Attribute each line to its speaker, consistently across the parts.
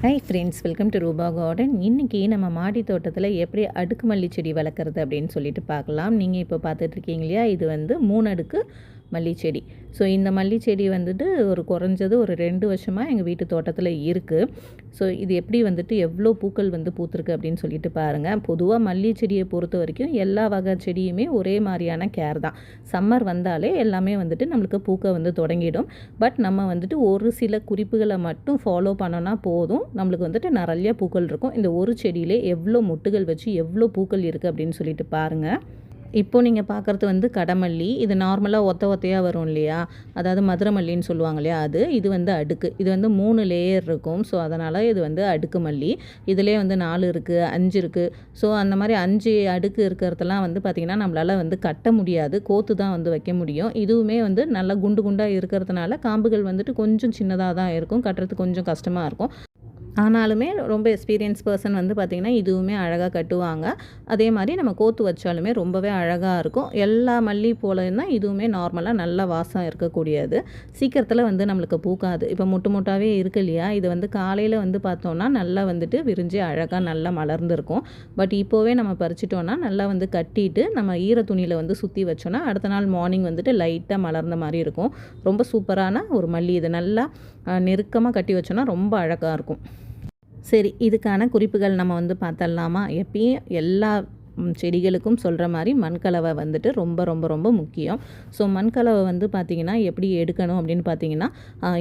Speaker 1: Hi friends welcome to Rupa garden இன்றைக்கி நம்ம மாடி தோட்டத்தில் எப்படி அடுக்கு மல்லி செடி வளர்க்குறது அப்படின்னு சொல்லிட்டு பார்க்கலாம். நீங்கள் இப்போ பார்த்துட்ருக்கீங்க இல்லையா? இது வந்து மூணு அடுக்கு மல்லிச்செடி. செடி ஸோ இந்த மல்லி செடி வந்துட்டு ஒரு குறைஞ்சது ஒரு ரெண்டு வருஷமாக எங்கள் வீட்டு தோட்டத்தில் இருக்குது ஸோ இது எப்படி வந்துட்டு எவ்வளோ பூக்கள் வந்து பூத்துருக்கு அப்படின்னு சொல்லிட்டு பாருங்கள் பொதுவாக மல்லி செடியை பொறுத்த வரைக்கும் எல்லா வகை செடியுமே ஒரே மாதிரியான கேர் தான். சம்மர் வந்தாலே எல்லாமே வந்துட்டு நம்மளுக்கு பூக்க வந்து தொடங்கிடும். பட் நம்ம வந்துட்டு ஒரு சில குறிப்புகளை மட்டும் ஃபாலோ பண்ணோன்னா போதும். நம்மளுக்கு வந்துட்டு நிறைய பூக்கள் இருக்கும். இந்த ஒரு செடியிலே எவ்வளோ மொட்டுகள் வச்சு எவ்வளோ பூக்கள் இருக்குது அப்படின்னு சொல்லிட்டு பாருங்கள் இப்போது நீங்கள் பார்க்குறது வந்து கடமல்லி. இது நார்மலாக ஒத்த ஒத்தையாக வரும் இல்லையா? அதாவது மதுரை மல்லின்னு சொல்லுவாங்க இல்லையா? அது இது வந்து அடுக்கு. இது வந்து மூணு லேயர் இருக்கும். ஸோ அதனால் இது வந்து அடுக்கு மல்லி. இதிலே வந்து நாலு இருக்குது அஞ்சு இருக்குது ஸோ அந்த மாதிரி அஞ்சு அடுக்கு இருக்கிறதெல்லாம் வந்து பார்த்திங்கன்னா நம்மளால் வந்து கட்ட முடியாது. கோத்து தான் வந்து வைக்க முடியும். இதுவுமே வந்து நல்லா குண்டு குண்டாக இருக்கிறதுனால காம்புகள் வந்துட்டு கொஞ்சம் சின்னதாக தான் இருக்கும். கட்டுறதுக்கு கொஞ்சம் கஷ்டமாக இருக்கும். ஆனாலுமே ரொம்ப எக்ஸ்பீரியன்ஸ் பர்சன் வந்து பார்த்திங்கன்னா இதுவுமே அழகாக கட்டுவாங்க. அதே மாதிரி நம்ம கோத்து வச்சாலுமே ரொம்பவே அழகாக இருக்கும். எல்லா மல்லி போலன்னா இதுவுமே நார்மலாக நல்ல வாசம் இருக்கக்கூடியது. சீக்கிரத்தில் வந்து நம்மளுக்கு பூக்காது. இப்போ முட்டு முட்டாவே இருக்கு இல்லையா? இது வந்து காலையில் வந்து பார்த்தோன்னா நல்லா வந்துட்டு விரிஞ்சு அழகாக நல்லா மலர்ந்துருக்கும். பட் இப்போவே நம்ம பறிச்சிட்டோன்னா நல்லா வந்து கட்டிட்டு நம்ம ஈர துணியில் வந்து சுற்றி வச்சோன்னா அடுத்த நாள் மார்னிங் வந்துட்டு லைட்டாக மலர்ந்த மாதிரி இருக்கும். ரொம்ப சூப்பரான ஒரு மல்லி. இது நல்லா நெருக்கமாக கட்டி வச்சோன்னா ரொம்ப அழகாக இருக்கும். சரி இதுக்கான குறிப்புகள் நம்ம வந்து பார்த்தலாமா எப்பயும் எல்லா செடிகளுக்கும் சொல்கிற மாதிரி மண்கலவை வந்துட்டு ரொம்ப ரொம்ப ரொம்ப முக்கியம். ஸோ மண்கலவை வந்து பார்த்திங்கன்னா எப்படி எடுக்கணும் அப்படின்னு பார்த்தீங்கன்னா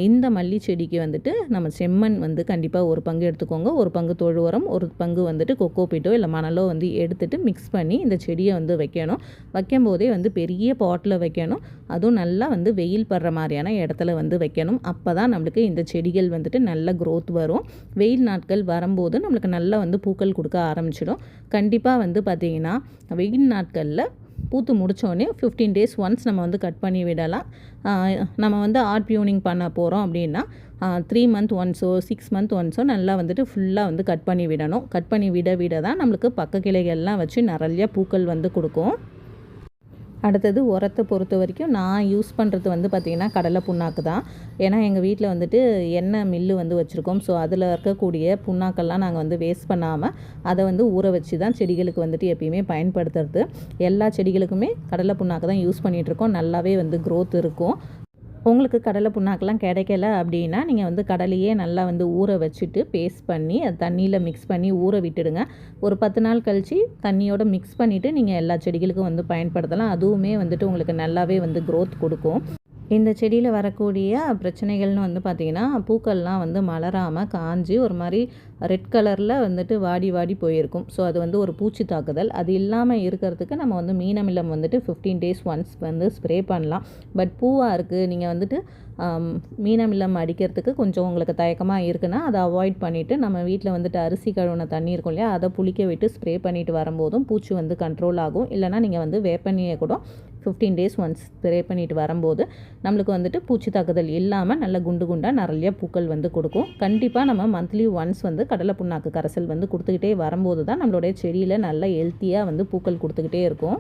Speaker 1: இந்த மல்லி செடிக்கு வந்துட்டு நம்ம செம்மண் வந்து கண்டிப்பாக ஒரு பங்கு எடுத்துக்கோங்க. ஒரு பங்கு தொழு உரம் ஒரு பங்கு வந்துட்டு கொக்கோ பீட்டோ இல்லை மணலோ வந்து எடுத்துகிட்டு மிக்ஸ் பண்ணி இந்த செடியை வந்து வைக்கணும். வைக்கும் போதே வந்து பெரிய பாட்டில் வைக்கணும். அதுவும் நல்லா வந்து வெயில் படுற மாதிரியான இடத்துல வந்து வைக்கணும். அப்போ தான் நம்மளுக்கு இந்த செடிகள் வந்துட்டு நல்ல க்ரோத் வரும். வெயில் நாட்கள் வரும்போது நம்மளுக்கு நல்லா வந்து பூக்கள் கொடுக்க ஆரம்பிச்சிடும். கண்டிப்பாக வந்து பார்த்திங்கன்னா பார்த்தீங்கன்னா வெயில் நாட்களில் பூத்து முடித்தோடனே ஃபிஃப்டீன் டேஸ் ஒன்ஸ் நம்ம வந்து கட் பண்ணி விடலாம். நம்ம வந்து ஆர்ட் பியூனிங் பண்ண போகிறோம் அப்படின்னா த்ரீ மந்த் ஒன்ஸோ சிக்ஸ் மந்த் ஒன்ஸோ நல்லா வந்துட்டு ஃபுல்லாக வந்து கட் பண்ணி விடணும். கட் பண்ணி விட விட தான் நம்மளுக்கு பக்க கிளைகள்லாம் வச்சு நிறைய பூக்கள் வந்து கொடுக்கும். அடுத்தது உரத்தை பொறுத்த வரைக்கும் நான் யூஸ் பண்ணுறது வந்து பார்த்திங்கன்னா கடலை புண்ணாக்கு தான். ஏன்னா எங்கள் வீட்டில் வந்துட்டு எண்ணெய் மில்லு வந்து வச்சுருக்கோம். ஸோ அதில் இருக்கக்கூடிய புண்ணாக்கெல்லாம் நாங்கள் வந்து வேஸ்ட் பண்ணாமல் அதை வந்து ஊற வச்சு தான் செடிகளுக்கு வந்துட்டு எப்பயுமே பயன்படுத்துறது. எல்லா செடிகளுக்குமே கடலை புண்ணாக்கு தான் யூஸ் பண்ணிகிட்ருக்கோம் நல்லாவே வந்து க்ரோத் இருக்கும். உங்களுக்கு கடலை புண்ணாக்கெல்லாம் கிடைக்கல அப்படின்னா நீங்கள் வந்து கடலையே நல்லா வந்து ஊற வச்சுட்டு பேஸ்ட் பண்ணி அது தண்ணியில் மிக்ஸ் பண்ணி ஊற விட்டுடுங்க. ஒரு பத்து நாள் கழித்து தண்ணியோடு மிக்ஸ் பண்ணிவிட்டு நீங்கள் எல்லா செடிகளுக்கும் வந்து பயன்படுத்தலாம். அதுவுமே வந்துட்டு உங்களுக்கு நல்லாவே வந்து க்ரோத் கொடுக்கும். இந்த செடியில் வரக்கூடிய பிரச்சனைகள்னு வந்து பார்த்திங்கன்னா பூக்கள்லாம் வந்து மலராமல் காஞ்சி ஒரு மாதிரி ரெட் கலரில் வந்துட்டு வாடி வாடி போயிருக்கும். ஸோ அது வந்து ஒரு பூச்சி தாக்குதல். அது இல்லாமல் இருக்கிறதுக்கு நம்ம வந்து மீனமில்லம் வந்துட்டு ஃபிஃப்டீன் டேஸ் ஒன்ஸ் வந்து ஸ்ப்ரே பண்ணலாம். பட் பூவாக இருக்குது நீங்கள் வந்துட்டு மீனமில்லம் அடிக்கிறதுக்கு கொஞ்சம் உங்களுக்கு தயக்கமாக இருக்குன்னா அதை அவாய்ட் பண்ணிவிட்டு நம்ம வீட்டில் வந்துட்டு அரிசி கழுவுன தண்ணி இருக்கும் இல்லையா அதை புளிக்க விட்டு ஸ்ப்ரே பண்ணிட்டு வரும்போதும் பூச்சி வந்து கண்ட்ரோல் ஆகும். இல்லைனா நீங்கள் வந்து வேப்பண்ணியை கூட ஃபிஃப்டீன் டேஸ் ஒன்ஸ் ஸ்ப்ரே பண்ணிட்டு வரும்போது நம்மளுக்கு வந்துட்டு பூச்சி தாக்குதல் இல்லாமல் நல்ல குண்டு குண்டாக நிறைய பூக்கள் வந்து கொடுக்கும். கண்டிப்பாக நம்ம மந்த்லி ஒன்ஸ் வந்து கடலை புண்ணாக்கு கரைசல் வந்து கொடுத்துக்கிட்டே வரும்போது தான் நம்மளுடைய செடியில் நல்ல ஹெல்த்தியாக வந்து பூக்கள் கொடுத்துக்கிட்டே இருக்கும்.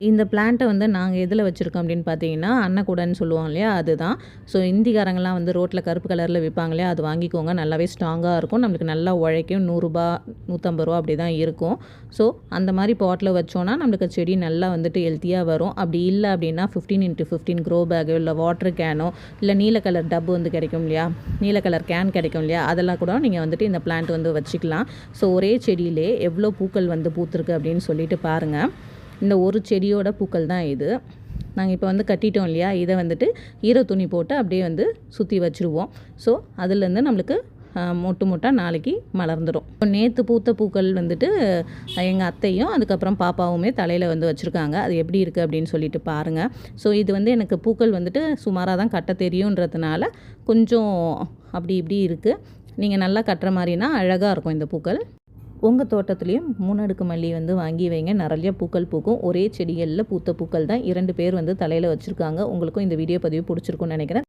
Speaker 1: இந்த பிளான்ட்டை வந்து நாங்கள் எதில் வச்சுருக்கோம் அப்படின்னு பார்த்தீங்கன்னா அன்னக்கூடன்னு சொல்லுவோம் இல்லையா? அதுதான். ஸோ இந்திக்காரங்கெல்லாம் வந்து ரோட்டில் கருப்பு கலரில் விற்பாங்க இல்லையா? அது வாங்கிக்கோங்க. நல்லாவே ஸ்ட்ராங்காக இருக்கும். நம்மளுக்கு நல்லா உழைக்கும். நூறுரூபா நூற்றம்பது ரூபா அப்படி தான் இருக்கும். ஸோ அந்த மாதிரி பாட்டில் வச்சோன்னா நம்மளுக்கு செடி நல்லா வந்துட்டு ஹெல்த்தியாக வரும். அப்படி இல்லை அப்படின்னா ஃபிஃப்டீன் இன்ட்டு ஃபிஃப்டீன் க்ரோ பேக்கோ இல்லை வாட்டர் கேனோ இல்லை நீல கலர் டப்பு வந்து கிடைக்கும் இல்லையா? நீல கலர் கேன் கிடைக்கும் இல்லையா? அதெல்லாம் கூட நீங்கள் வந்துட்டு இந்த பிளான்ட் வந்து வச்சுக்கலாம். ஸோ ஒரே செடியிலே எவ்வளோ பூக்கள் வந்து பூத்துருக்கு அப்படின்னு சொல்லிட்டு பாருங்கள் இந்த ஒரு செடியோட பூக்கள் தான் இது. நாங்கள் இப்போ வந்து கட்டிட்டோம் இல்லையா? இதை வந்துட்டு ஈர துணி போட்டு அப்படியே வந்து சுற்றி வச்சுருவோம். ஸோ அதுலேருந்து நம்மளுக்கு மொட்டு மொட்டாக நாளைக்கு மலர்ந்துடும் இப்போ நேற்று பூத்த பூக்கள் வந்துட்டு எங்கள் அத்தையும் அதுக்கப்புறம் பாப்பாவுமே தலையில் வந்து வச்சுருக்காங்க. அது எப்படி இருக்குது அப்படின்னு சொல்லிட்டு பாருங்கள் ஸோ இது வந்து எனக்கு பூக்கள் வந்துட்டு சுமாராக தான் கட்ட தெரியுன்றதுனால கொஞ்சம் அப்படி இப்படி இருக்குது நீங்கள் நல்லா கட்டுற மாதிரினா அழகாக இருக்கும் இந்த பூக்கள். உங்கள் தோட்டத்துலேயும் மூணடுக்கு மல்லி வந்து வாங்கி வைங்க. நிறைய பூக்கள் பூக்கும். ஒரே செடிகளில் பூத்த பூக்கள் தான் இரண்டு பேர் வந்து தலையில் வச்சுருக்காங்க. உங்களுக்கும் இந்த வீடியோ பதிவு பிடிச்சிருக்குன்னு நினைக்கிறேன்.